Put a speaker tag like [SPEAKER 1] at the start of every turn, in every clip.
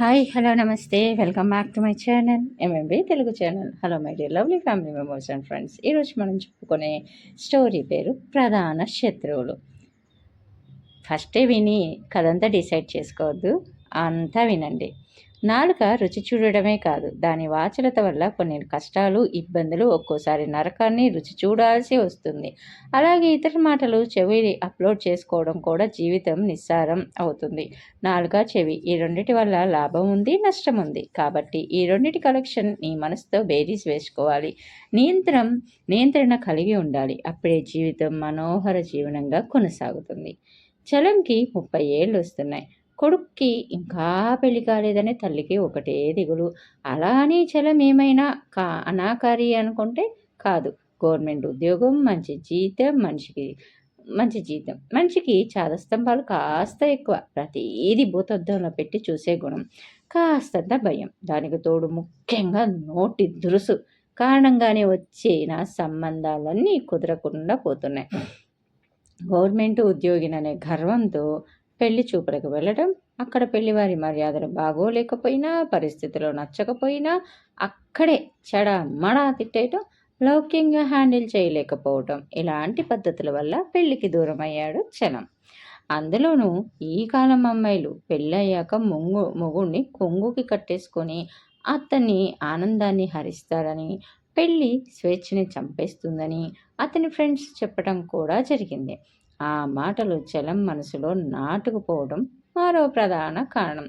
[SPEAKER 1] Hi hello నమస్తే. Welcome back to my channel. MMB Telugu channel. Hello my dear lovely family members and friends. ఈరోజు మనం చెప్పుకునే story పేరు ప్రధాన శత్రువులు. ఫస్టే విని కథంతా డిసైడ్ చేసుకోవద్దు. అంతా వినండి. నాలుక రుచి చూడడమే కాదు. దాని వాచలత వల్ల కొన్ని కష్టాలు ఇబ్బందులు ఒక్కోసారి నరకాన్ని రుచి చూడాల్సి వస్తుంది. అలాగే ఇతర మాటలు చెవి అప్లోడ్ చేసుకోవడం కూడా జీవితం నిస్సారం అవుతుంది. నాలుక చెవి ఈ రెండింటి వల్ల లాభం ఉంది నష్టం ఉంది. కాబట్టి ఈ రెండింటి కలెక్షన్ నీ మనసుతో బేరీస్ వేసుకోవాలి. నియంత్రణ నియంత్రణ కలిగి ఉండాలి. అప్పుడే జీవితం మనోహర జీవనంగా కొనసాగుతుంది. చలంకి ముప్పై ఏళ్ళు వస్తున్నాయి. కొడుక్కి ఇంకా పెళ్ళి కాలేదని తల్లికి ఒకటే దిగులు. అలానే చలం ఏమైనా కా అనాకారి అనుకుంటే కాదు. గవర్నమెంట్ ఉద్యోగం మంచి జీతం మనిషికి మంచి జీతం. మనిషికి చాదస్తంభాలు కాస్త ఎక్కువ. ప్రతిదీ భూతద్దంలో పెట్టి చూసే గుణం. కాస్తంత భయం. దానికి తోడు ముఖ్యంగా నోటి దురుసు. కారణంగానే వచ్చిన సంబంధాలన్నీ కుదరకుండా పోతున్నాయి. గవర్నమెంట్ ఉద్యోగిననే గర్వంతో పెళ్ళి చూపులకు వెళ్ళడం అక్కడ పెళ్ళివారి మర్యాదలు బాగోలేకపోయినా పరిస్థితులు నచ్చకపోయినా అక్కడే చెడ మడ తిట్టేయటం లౌక్యంగా హ్యాండిల్ చేయలేకపోవటం ఇలాంటి పద్ధతుల వల్ల పెళ్ళికి దూరం అయ్యాడు చలం అందులోనూ ఈ కాలం అమ్మాయిలు పెళ్ళయ్యాక మొంగు మొగుణ్ణి కొంగుకి కట్టేసుకొని అతన్ని ఆనందాన్ని హరిస్తారని పెళ్ళి స్వేచ్ఛని చంపేస్తుందని అతని ఫ్రెండ్స్ చెప్పడం కూడా జరిగింది. ఆ మాటలు చలం మనసులో నాటుకుపోవడం మరో ప్రధాన కారణం.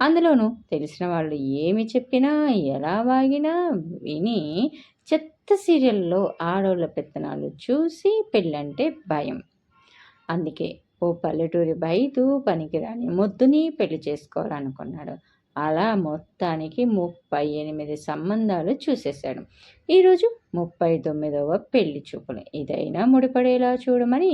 [SPEAKER 1] అందులోనూ తెలిసిన వాళ్ళు ఏమి చెప్పినా ఎలా వాగినా విని చెత్త సీరియల్లో ఆడోళ్ళ పెత్తనాలు చూసి పెళ్ళంటే భయం. అందుకే ఓ పల్లెటూరి బయటు పనికిరాని మొద్దుని పెళ్ళి చేసుకోవాలనుకున్నాడు. అలా మొత్తానికి ముప్పై ఎనిమిది సంబంధాలు చూసేశాడు. ఈరోజు ముప్పై తొమ్మిదవ పెళ్ళి చూపులు. ఇదైనా ముడిపడేలా చూడమని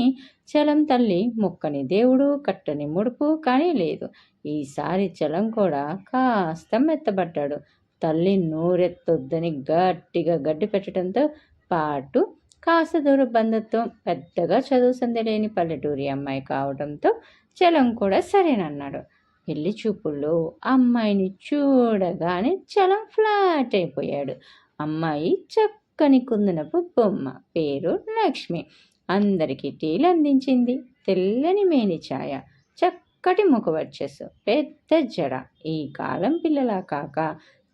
[SPEAKER 1] చలం తల్లి ముక్కని దేవుడు కట్టని ముడుపు కానీ లేదు. ఈసారి చలం కూడా కాస్త మెత్తబడ్డాడు. తల్లి నూరెత్తొద్దని గట్టిగా గడ్డి పెట్టడంతో పాటు కాస్త దూర బంధుత్వం పెద్దగా చదువు సందలేని పల్లెటూరి అమ్మాయి కావడంతో చలం కూడా సరేనన్నాడు. పెళ్ళి చూపుల్లో అమ్మాయిని చూడగానే చాలా ఫ్లాట్ అయిపోయాడు. అమ్మాయి చక్కని కుందనపు బొమ్మ పేరు లక్ష్మి. అందరికీ టీలు అందించింది. తెల్లని మేని ఛాయ చక్కటి ముఖవర్చస్సు పెద్ద జడ. ఈ కాలం పిల్లలా కాక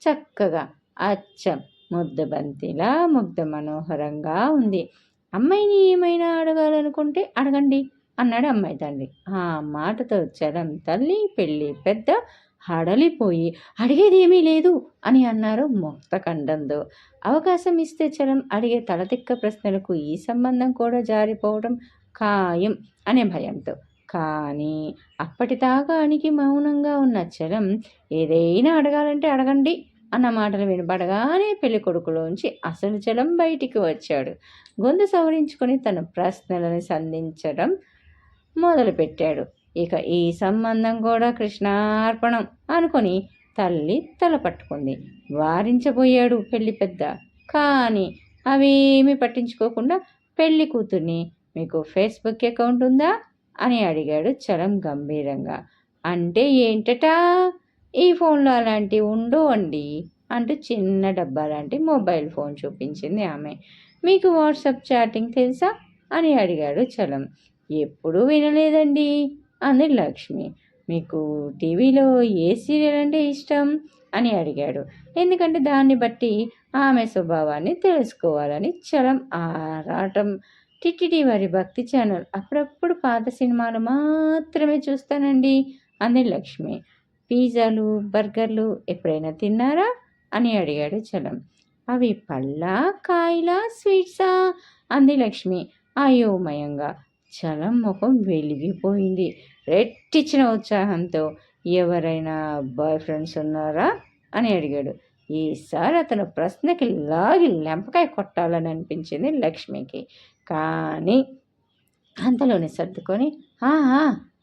[SPEAKER 1] చక్కగా అచ్చం ముద్దబంతిలా ముగ్ధ మనోహరంగా ఉంది. అమ్మాయిని ఏమైనా అడగాలనుకుంటే అడగండి. అన్నాడు అమ్మాయి తండ్రి ఆ మాటతో చలం తల్లి పెళ్ళి పెద్ద హడలిపోయి అడిగేది ఏమీ లేదు అని అన్నారు మొక్త ఖండంతో అవకాశం ఇస్తే చలం అడిగే తలతిక్క ప్రశ్నలకు ఈ సంబంధం కూడా జారిపోవడం ఖాయం అనే భయంతో. కానీ అప్పటిదాకా అణికి మౌనంగా ఉన్న చలం ఏదైనా అడగాలంటే అడగండి అన్న మాటలు వినపడగానే పెళ్ళి కొడుకులోంచి అసలు చలం బయటికి వచ్చాడు. గొంతు సవరించుకొని తన ప్రశ్నలను సంధించడం మొదలుపెట్టాడు. ఇక ఈ సంబంధం కూడా కృష్ణార్పణం అనుకొని తల్లి తల పట్టుకుంది. వారించబోయాడు పెళ్ళి పెద్ద. కానీ అవేమీ పట్టించుకోకుండా పెళ్ళి కూతుర్ని మీకు ఫేస్బుక్ అకౌంట్ ఉందా? అని అడిగాడు చలం గంభీరంగా. అంటే ఏంటట? ఈ ఫోన్లో అలాంటివి ఉండవండి అండి? అంటూ చిన్న డబ్బా లాంటి మొబైల్ ఫోన్ చూపించింది ఆమె. మీకు వాట్సాప్ చాటింగ్ తెలుసా? అని అడిగాడు చలం. ఎప్పుడూ వినలేదండి అంది లక్ష్మి. మీకు టీవీలో ఏ సీరియల్ అంటే ఇష్టం? అని అడిగాడు. ఎందుకంటే దాన్ని బట్టి ఆమె స్వభావాన్ని తెలుసుకోవాలని చలం ఆరాటం. టిటిడి వారి భక్తి ఛానల్ అప్పుడప్పుడు పాత సినిమాలు మాత్రమే చూస్తానండి అంది లక్ష్మి. పిజ్జాలు బర్గర్లు ఎప్పుడైనా తిన్నారా? అని అడిగాడు చలం. అవి పళ్ళ కాయలా స్వీట్సా? అంది లక్ష్మి. అయోమయంగా. చలం ముఖం వెలిగిపోయింది. రెట్టిచ్చిన ఉత్సాహంతో ఎవరైనా బాయ్ ఫ్రెండ్స్ ఉన్నారా? అని అడిగాడు. ఈసారి అతను ప్రశ్నకి లాగి లెంపకాయ కొట్టాలని అనిపించింది లక్ష్మికి. కానీ అంతలోనే సర్దుకొని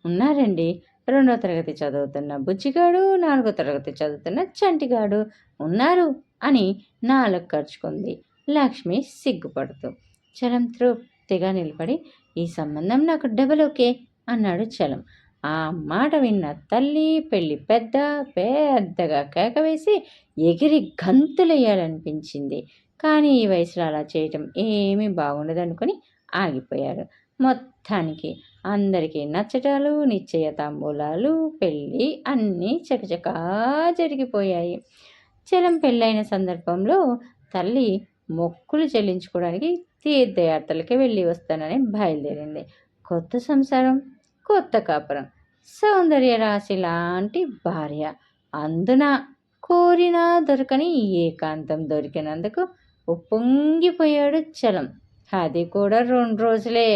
[SPEAKER 1] ఉన్నారండి. రెండో తరగతి చదువుతున్న బుజ్జిగాడు నాలుగో తరగతి చదువుతున్న చంటిగాడు ఉన్నారు అని నాలుగు ఖర్చుకుంది. లక్ష్మి సిగ్గుపడుతూ చలం తృప్తిగా నిలబడి ఈ సంబంధం నాకు డబల్ ఓకే అన్నాడు చలం. ఆ మాట విన్న తల్లి పెళ్ళి పెద్ద పెద్దగా కేక వేసి ఎగిరి గంతులేయాలనిపించింది కానీ ఈ వయసులో అలా చేయటం ఏమీ బాగుండదనుకొని ఆగిపోయారు. మొత్తానికి అందరికీ నచ్చటాలు నిశ్చయ తాంబూలాలు పెళ్ళి అన్నీ చకచకా జరిగిపోయాయి. చలం పెళ్ళైన సందర్భంలో తల్లి మొక్కులు చెల్లించుకోవడానికి తీర్థయాత్రలకి వెళ్ళి వస్తానని బయలుదేరింది. కొత్త సంసారం కొత్త కాపురం సౌందర్య రాశి లాంటి భార్య. అందున కోరినా దొరకని ఏకాంతం దొరికినందుకు ఉప్పొంగిపోయాడు చలం. అది కూడా రెండు రోజులే.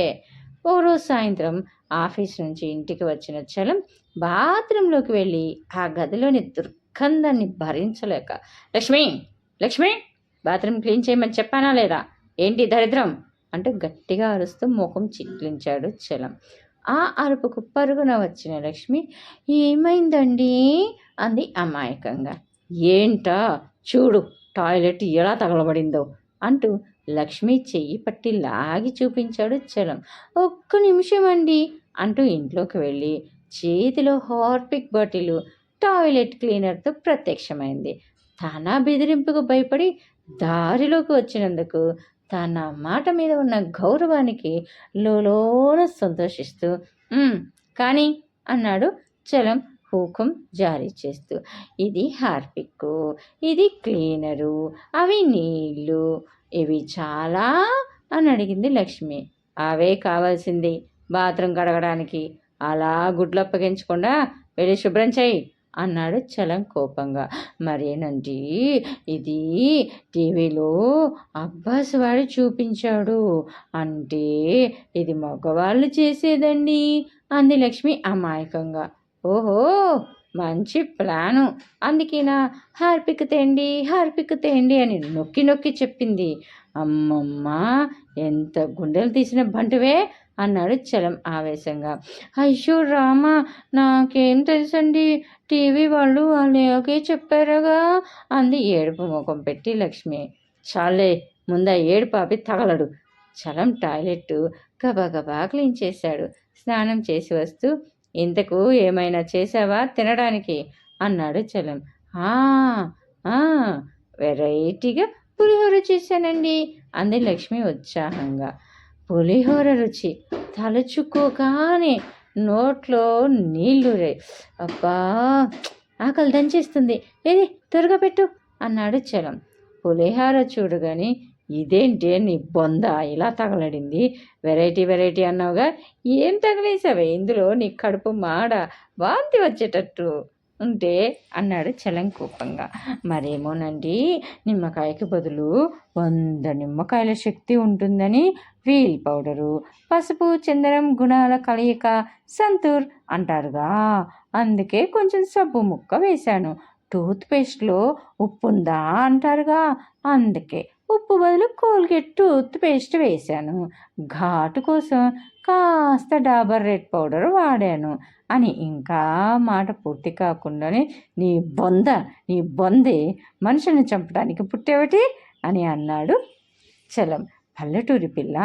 [SPEAKER 1] ఓ రోజు సాయంత్రం ఆఫీస్ నుంచి ఇంటికి వచ్చిన చలం బాత్రూంలోకి వెళ్ళి ఆ గదిలోని దుర్గంధాన్ని భరించలేక లక్ష్మి! లక్ష్మి! బాత్రూమ్ క్లీన్ చేయమని చెప్పానా లేదా? ఏంటి దరిద్రం? అంటూ గట్టిగా అరుస్తూ ముఖం చిట్లించాడు చలం. ఆ అరుపుకు పరుగున వచ్చిన లక్ష్మి ఏమైందండి? అంది అమాయకంగా. ఏంటా? చూడు టాయిలెట్ ఎలా తగలబడిందో అంటూ లక్ష్మి చెయ్యి పట్టి లాగి చూపించాడు చలం. ఒక్క నిమిషం అండి అంటూ ఇంట్లోకి వెళ్ళి చేతిలో హార్పిక్ బాటిల్ టాయిలెట్ క్లీనర్తో ప్రత్యక్షమైంది. తన బెదిరింపుకు భయపడి దారిలోకి వచ్చినందుకు తన మాట మీద ఉన్న గౌరవానికి లోలోన సంతోషిస్తూ కానీ అన్నాడు చలం హూకం జారీ చేస్తూ. ఇది హార్పిక్ ఇది క్లీనరు అవి నీళ్ళు ఇవి చాలా అని అడిగింది లక్ష్మి. అవే కావాల్సింది బాత్రూమ్ కడగడానికి. అలా గుడ్లు అప్పగించకుండా వెళ్ళి శుభ్రం చేయి అన్నాడు చలం కోపంగా. మరేనండి ఇది టీవీలో అబ్బాస్ వాడు చూపించాడు. అంటే ఇది మగవాళ్ళు చేసేదండి? అంది లక్ష్మి అమాయకంగా. ఓహో మంచి ప్లాను. అందుకేనా? హార్పిక్ తేండి హార్పిక్ తేండి అని నొక్కి నొక్కి చెప్పింది. అమ్మమ్మ ఎంత గుండెలు తీసిన బంటువే అన్నాడు చలం ఆవేశంగా. అయ్యో రామ నాకేం తెలుసండి? టీవీ వాళ్ళు అలాగే చెప్పారుగా అంది ఏడుపు ముఖం పెట్టి లక్ష్మి. చాలే ముందా ఏడు పాపి తగలడు. చలం టాయిలెట్ గబగబా క్లీన్ చేశాడు. స్నానం చేసి వస్తూ ఇంతకు ఏమైనా చేసావా తినడానికి? అన్నాడు చలం. వెరైటీగా పులిహోర చేశానండి. అంది లక్ష్మి ఉత్సాహంగా. పులిహోర రుచి తలుచుకోగానే నోట్లో నీళ్ళురే అబ్బా ఆకలి దంచేస్తుంది. ఏది త్వరగా పెట్టు అన్నాడు చలం. పులిహోర చూడగాని ఇదేంటి నీ బొంద ఇలా తగలడింది. వెరైటీ వెరైటీ అన్నావుగా. ఏం తగిలేసావే? ఇందులో నీ కడుపు మాడ వాంతి వచ్చేటట్టు. ఉంటే అన్నాడు చలం కోపంగా. మరేమోనండి నిమ్మకాయకి బదులు వంద నిమ్మకాయల శక్తి ఉంటుందని వీల్ పౌడరు పసుపు చందనం గుణాల కలయిక సంతూర్ అంటారుగా. అందుకే కొంచెం సబ్బు ముక్క వేశాను. టూత్ పేస్ట్లో ఉప్పు ఉందా అంటారుగా. అందుకే ఉప్పు బదులు కోల్గేట్ టూత్ పేస్ట్ వేశాను. ఘాటు కోసం కాస్త డాబర్ రెడ్ పౌడర్ వాడాను. అని ఇంకా మాట పూర్తి కాకుండానే నీ బొంద నీ బొందే మనిషిని చంపడానికి పుట్టేవటి? అని అన్నాడు చలం. పల్లెటూరి పిల్ల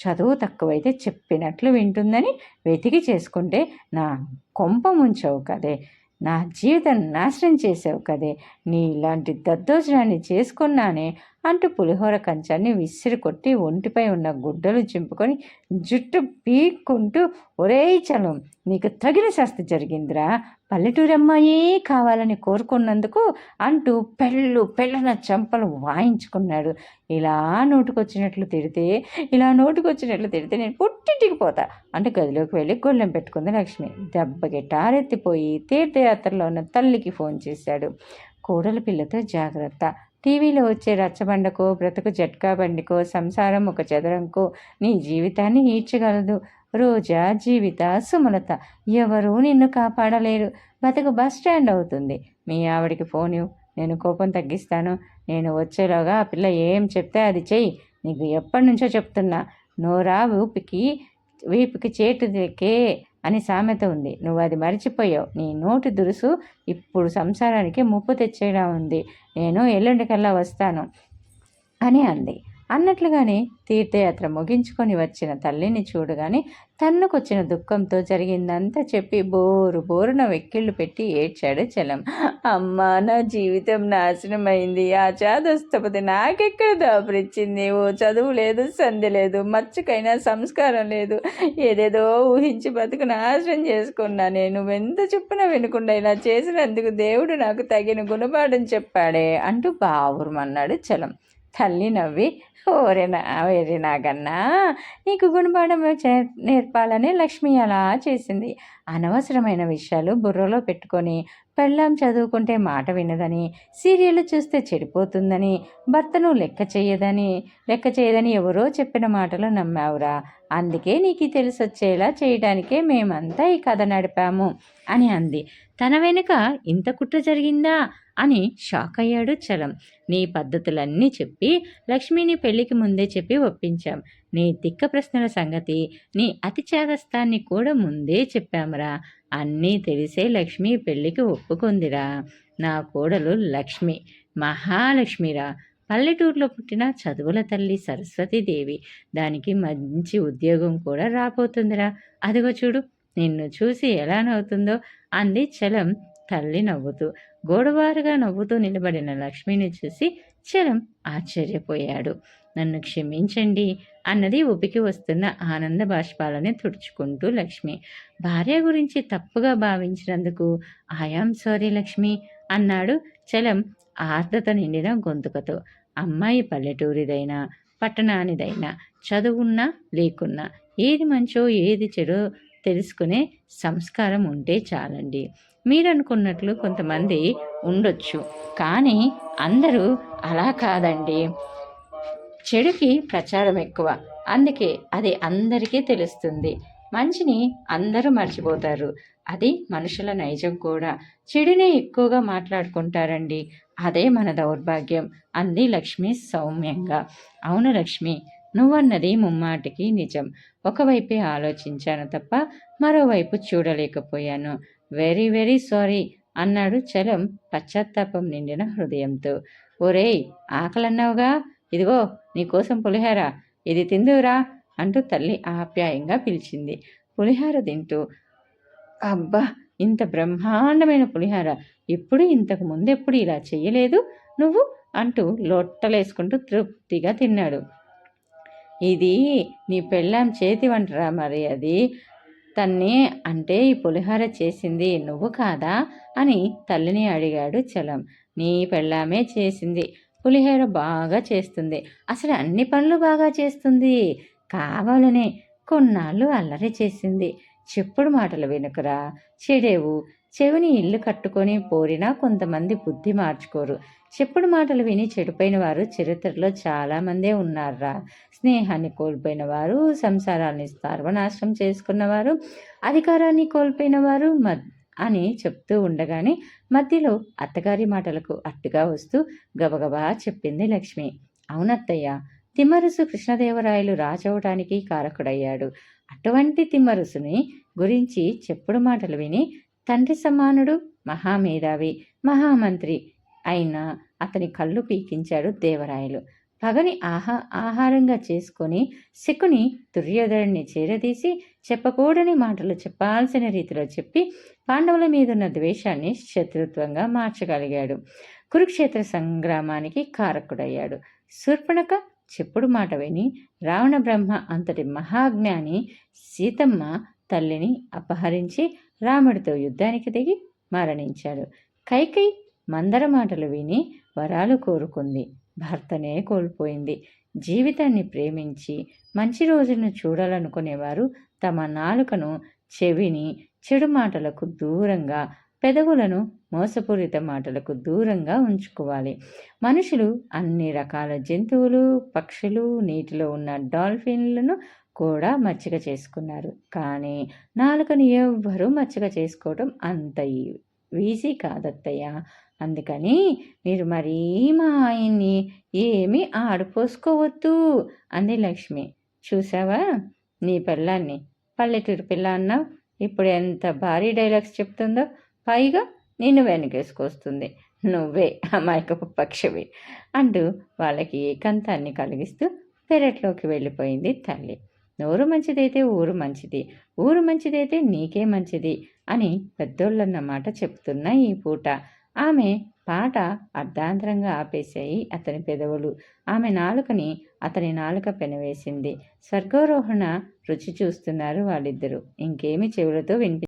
[SPEAKER 1] చదువు తక్కువైతే చెప్పినట్లు వింటుందని వెతికి చేసుకుంటే నా కొంప ముంచవు కదే. నా జీవితం నాశనం చేసావు కదే. నీ ఇలాంటి దద్దోజనాన్ని చేసుకున్నానే అంటూ పులిహోర కంచాన్ని విసిరి కొట్టి ఒంటిపై ఉన్న గుడ్డలు చింపుకొని జుట్టు పీక్కుంటూ ఒరేయ్ చలం నీకు తగిన శాస్తి జరిగిందిరా. పల్లెటూరమ్మాయే కావాలని కోరుకున్నందుకు అంటూ పెళ్ళు పెళ్ళన చంపలు వాయించుకున్నాడు. ఇలా నోటుకొచ్చినట్లు తిడితే ఇలా నోటుకొచ్చినట్లు తిడితే నేను ఇంటికి పోతా. అంటే గదిలోకి వెళ్ళి గొల్లెం పెట్టుకుంది లక్ష్మి. దెబ్బకి టారెత్తిపోయి తీర్థయాత్రలో ఉన్న తల్లికి ఫోన్ చేశాడు. కోడలి పిల్లతో జాగ్రత్త. టీవీలో వచ్చే రచ్చబండకో బ్రతుకు జట్కా బండికో సంసారం ఒక చదరంకో నీ జీవితాన్ని ఈడ్చగలదు. రోజా జీవిత సుమలత. ఎవరూ నిన్ను కాపాడలేరు. బతుకు బస్ స్టాండ్ అవుతుంది. మీ ఆవిడికి ఫోన్ ఇవ్వు. నేను కోపం తగ్గిస్తాను. నేను వచ్చేలోగా ఆ పిల్ల ఏం చెప్తే అది చెయ్యి. నీకు ఎప్పటి నుంచో చెప్తున్నా. నోరా ఊపికి వీపుకి చేటు తెక్కే అని సామెత ఉంది. నువ్వు అది మర్చిపోయావు. నీ నోటి దురుసు ఇప్పుడు సంసారానికి ముప్పు తెచ్చేలా ఉంది. నేను ఎల్లుండికల్లా వస్తాను అని అంది. అన్నట్లుగానే తీర్థయాత్ర ముగించుకొని వచ్చిన తల్లిని చూడగానే తన్నుకొచ్చిన దుఃఖంతో జరిగిందంతా చెప్పి బోరు బోరున వెక్కిళ్ళు పెట్టి ఏడ్చాడు చలం. అమ్మా నా జీవితం నాశనమైంది. ఆ చాదస్తపతి నాకెక్కడ దాపరిచ్చింది? ఓ చదువు లేదు సంధి లేదు మచ్చకైనా సంస్కారం లేదు. ఏదేదో ఊహించి బతుకు నాశనం చేసుకున్నా నేను. ఎంత చెప్పున వినకుండా ఇలా చేసినందుకు దేవుడు నాకు తగిన గుణపాఠం చెప్పాడే అంటూ బావురమన్నాడు చలం. తల్లి నవ్వి ఓరే నా వేరే నాగన్నా నీకు గుణపాఠం నేర్పాలని లక్ష్మి అలా చేసింది. అనవసరమైన విషయాలు బుర్రలో పెట్టుకొని పెళ్ళాం చదువుకుంటే మాట వినదని సీరియల్ చూస్తే చెడిపోతుందని భర్తను లెక్క చేయదని లెక్క చేయదని ఎవరో చెప్పిన మాటలు నమ్మావురా. అందుకే నీకు తెలిసొచ్చేలా చేయడానికే మేమంతా ఈ కథ నడిపాము అని అంది. తన వెనుక ఇంత కుట్ర జరిగిందా? అని షాక్ అయ్యాడు చలం. నీ పద్ధతులన్నీ చెప్పి లక్ష్మిని పెళ్ళికి ముందే చెప్పి ఒప్పించాం. నీ తిక్క ప్రశ్నల సంగతి నీ అతి చేదస్థాన్ని కూడా ముందే చెప్పామురా అన్నీ తెలిసే లక్ష్మి పెళ్ళికి ఒప్పుకుందిరా. నా కోడలు లక్ష్మి మహాలక్ష్మిరా. పల్లెటూరులో పుట్టిన చదువుల తల్లి సరస్వతీదేవి. దానికి మంచి ఉద్యోగం కూడా రాబోతుందిరా. అదిగో చూడు నిన్ను చూసి ఎలా నవ్వుతుందో అంది చలం తల్లి నవ్వుతూ. గోడవారుగా నవ్వుతూ నిలబడిన లక్ష్మిని చూసి చలం ఆశ్చర్యపోయాడు. నన్ను క్షమించండి అన్నది ఉపికి వస్తున్న ఆనంద బాష్పాలని తుడుచుకుంటూ లక్ష్మి. భార్య గురించి తప్పుగా భావించినందుకు ఆయాం సారీ లక్ష్మి అన్నాడు చలం ఆర్ద్రత నిండిన గొంతుకతో. అమ్మాయి పల్లెటూరిదైనా పట్టణానిదైనా చదువున్నా లేకున్నా ఏది మంచో ఏది చెడో తెలుసుకునే సంస్కారం ఉంటే చాలండి. మీరు అనుకున్నట్లు కొంతమంది ఉండొచ్చు. కానీ అందరూ అలా కాదండి. చెడుకి ప్రచారం ఎక్కువ. అందుకే అది అందరికీ తెలుస్తుంది. మంచిని అందరూ మర్చిపోతారు. అది మనుషుల నైజం కూడా. చెడునే ఎక్కువగా మాట్లాడుకుంటారండి. అదే మన దౌర్భాగ్యం. అంది లక్ష్మి సౌమ్యంగా. అవును లక్ష్మి నువ్వన్నది ముమ్మాటికి నిజం. ఒకవైపే ఆలోచించాను తప్ప మరోవైపు చూడలేకపోయాను. వెరీ వెరీ సారీ అన్నాడు చలం పశ్చాత్తాపం నిండిన హృదయంతో. ఒరేయ్ ఆకలన్నావుగా? ఇదిగో నీకోసం పులిహార. ఇది తిందురా అంటూ తల్లి ఆప్యాయంగా పిలిచింది. పులిహార తింటూ అబ్బా ఇంత బ్రహ్మాండమైన పులిహార. ఎప్పుడు ఇంతకు ముందెప్పుడు ఇలా చెయ్యలేదు నువ్వు? అంటూ లొట్టలేసుకుంటూ తృప్తిగా తిన్నాడు. ఇది నీ పెళ్ళాం చేతి వంటరా మరి అది? తన్ని అంటే ఈ పులిహార చేసింది నువ్వు కాదా? అని తల్లిని అడిగాడు చలం. నీ పెళ్ళామే చేసింది. పులిహోర బాగా చేస్తుంది. అసలు అన్ని పనులు బాగా చేస్తుంది. కావాలనే కొన్నాళ్ళు అల్లరి చేసింది. చెప్పుడు మాటలు వెనుకరా. చెడేవు. చెవిని ఇల్లు కట్టుకొని పోరినా కొంతమంది బుద్ధి మార్చుకోరు. చెప్పుడు మాటలు విని చెడిపోయిన వారు చరిత్రలో చాలామందే ఉన్నారా స్నేహాన్ని కోల్పోయిన వారు సంసారాన్ని సర్వనాశనం చేసుకున్నవారు అధికారాన్ని కోల్పోయిన వారు అని చెప్తూ ఉండగానే మధ్యలో అత్తగారి మాటలకు అట్టుగా వస్తూ గబగబా చెప్పింది లక్ష్మి. అవునత్తయ్య తిమ్మరుసు కృష్ణదేవరాయలు రాజవటానికి కారకుడయ్యాడు. అటువంటి తిమ్మరుసుని గురించి చెప్పుడు మాటలు విని తండ్రి సమానుడు మహామేధావి మహామంత్రి అయినా అతని కళ్ళు పీకించాడు దేవరాయలు. పగని ఆహా ఆహారంగా చేసుకొని శకుని దుర్యోధనుడిని చేరదీసి చెప్పకూడని మాటలు చెప్పాల్సిన రీతిలో చెప్పి పాండవుల మీదున్న ద్వేషాన్ని శత్రుత్వంగా మార్చగలిగాడు. కురుక్షేత్ర సంగ్రామానికి కారకుడయ్యాడు. శూర్పణక చెప్పుడు మాట విని రావణ బ్రహ్మ అంతటి మహాజ్ఞాని సీతమ్మ తల్లిని అపహరించి రాముడితో యుద్ధానికి దిగి మరణించాడు. కైకై మందర మాటలు విని వరాలు కోరుకుంది. భర్తనే కోల్పోయింది. జీవితాన్ని ప్రేమించి మంచి రోజులను చూడాలనుకునేవారు తమ నాలుకను చెవిని చెడు మాటలకు దూరంగా పెదవులను మోసపూరిత మాటలకు దూరంగా ఉంచుకోవాలి. మనుషులు అన్ని రకాల జంతువులు పక్షులు నీటిలో ఉన్న డాల్ఫిన్లను కూడా మచ్చిక చేసుకున్నారు. కానీ నాలుకను ఎవ్వరూ మచ్చిక చేసుకోవడం అంత ఈజీ కాదత్తయ్య. అందుకని మీరు మరీ మా ఆయన్ని ఏమీ ఆడిపోసుకోవద్దు అంది లక్ష్మి. చూసావా నీ పిల్లాన్ని పల్లెటూరు పిల్ల అన్నావు. ఇప్పుడు ఎంత భారీ డైలాగ్స్ చెప్తుందో. పైగా నిన్ను వెనకేసుకొస్తుంది. నువ్వే అమాయకపు పక్షివి అంటూ వాళ్ళకి ఏకాంతాన్ని కలిగిస్తూ పెరట్లోకి వెళ్ళిపోయింది తల్లి. నోరు మంచిదైతే ఊరు మంచిది ఊరు మంచిదైతే నీకే మంచిది అని పెద్దోళ్ళన్నమాట చెప్తున్న ఈ పూట. ఆమె పాట అర్ధాంతరంగా ఆపేశాయి అతని పెదవులు. ఆమె నాలుకని అతని నాలుక పెనవేసింది స్వర్గారోహణ రుచి చూస్తున్నారు వాళ్ళిద్దరూ. ఇంకేమి చెవులతో వినిపి